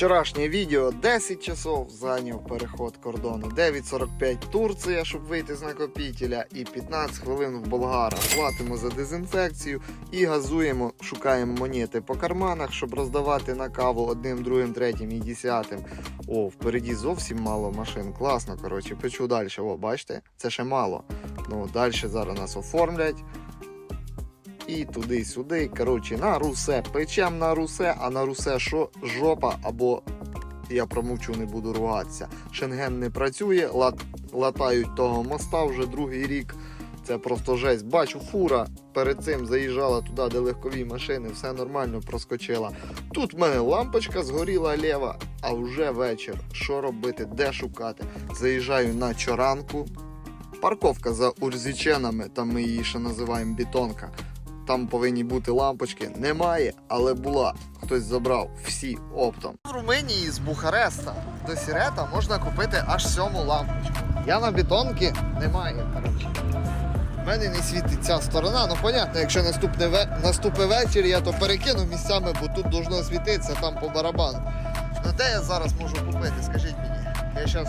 Вчорашнє відео 10 часов зайняв переход кордону. 9.45 Турція, щоб вийти з накопітеля, і 15 хвилин в Болгара. Платимо за дезінфекцію і газуємо, шукаємо монети по карманах, щоб роздавати на каву одним, другим, третім і десятим. О, впереді зовсім мало машин. Класно, коротше, печу далі. О, бачите, це ще мало. Ну, далі зараз нас оформлять. І туди-сюди. Коротше, на русе. Печем на русе, а на русе що жопа або я промовчу, не буду ругатися. Шенген не працює, лат, латають того моста вже другий рік. Це просто жесть. Бачу, фура перед цим заїжджала туди, де легкові машини, все нормально проскочила. Тут в мене лампочка згоріла лєва, а вже вечір. Що робити, де шукати? Заїжджаю на чоранку. Парковка за Урзіченами, там ми її ще називаємо бетонка. Там повинні бути лампочки. Немає, але була. Хтось забрав всі оптом. В Румунії з Бухареста до Сірета можна купити аж сьому лампочку. Я на бетонки немає. коротше. В мене не світить ця сторона. Ну, понятно, якщо наступне ве... наступить вечір, я то перекину місцями, бо тут должно світитися там по барабану. Ну де я зараз можу купити? Скажіть мені. Я зараз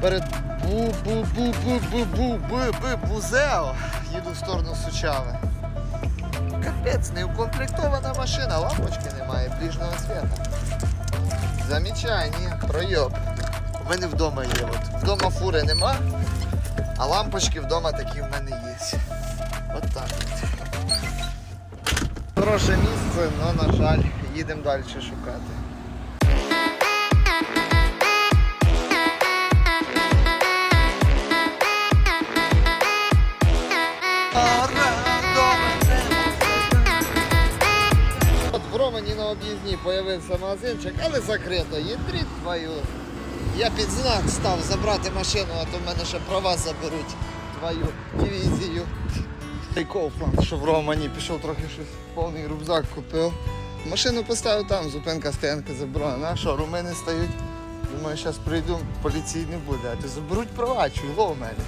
перед бу-бу-бу-бу-бу-бу-бу-бузео їду в сторону Сучави. Капець, не укомплектована машина, лампочки немає, ближнього света. Замічай, ні, пройоб. У мене вдома є. От. Вдома фури нема, а лампочки вдома такі в мене є. От так. Хороше місце, але, на жаль, їдемо далі шукати. В на об'їзні з'явився магазинчик, але закрито. Їдріть твою. Я під знак став забрати машину, а то в мене ще права заберуть твою дивізію. Цей Коуфланд, що в Романі пішов трохи щось, повний рюкзак купив. Машину поставив там, зупинка стоянка забрала. Що, румини стають? Думаю, зараз прийду, поліції не буде, а то заберуть права, чуйло в мене.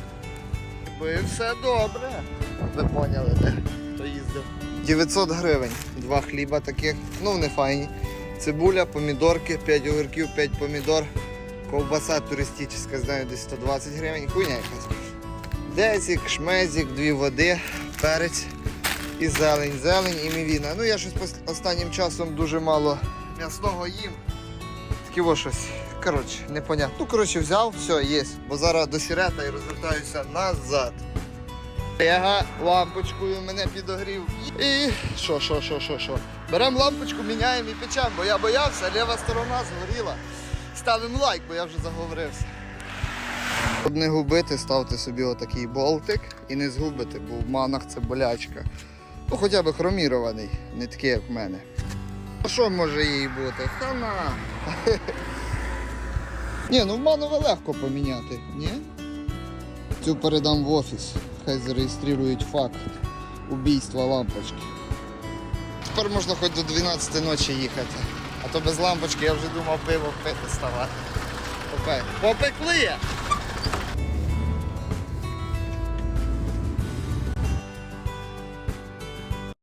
Бо і все добре. Ви поняли, де? Хто їздив. 900 гривень. Два хліба таких, ну вони файні. Цибуля, помідорки, 5 огірків, 5 помідор. Ковбаса туристична, знаю, десь 120 гривень. Хуйня якась. Десік, шмезік, дві води, перець і зелень. Зелень і мівіна. Ну я щось останнім часом дуже мало м'ясного їм. Таке во щось. Коротше, непонятно. Ну, коротше, взяв, все, є. Бо зараз до сірета і розвертаюся назад. Яга лампочкою мене підогрів. І що, що, що, що, що. Беремо лампочку, міняємо і печемо, бо я боявся, ліва сторона згоріла. Ставимо лайк, бо я вже заговорився. Щоб не губити, ставте собі отакий болтик і не згубите, бо в манах це болячка. Ну хоча б хромірований, не такий, як в мене. А що може їй бути? Хана. Ні, ну в манове легко поміняти, ні? Цю передам в офіс. Хай зареєструють факт убійства лампочки. Тепер можна хоч до 12 ночі їхати. А то без лампочки я вже думав пиво пити ставати. Попе- Попекли!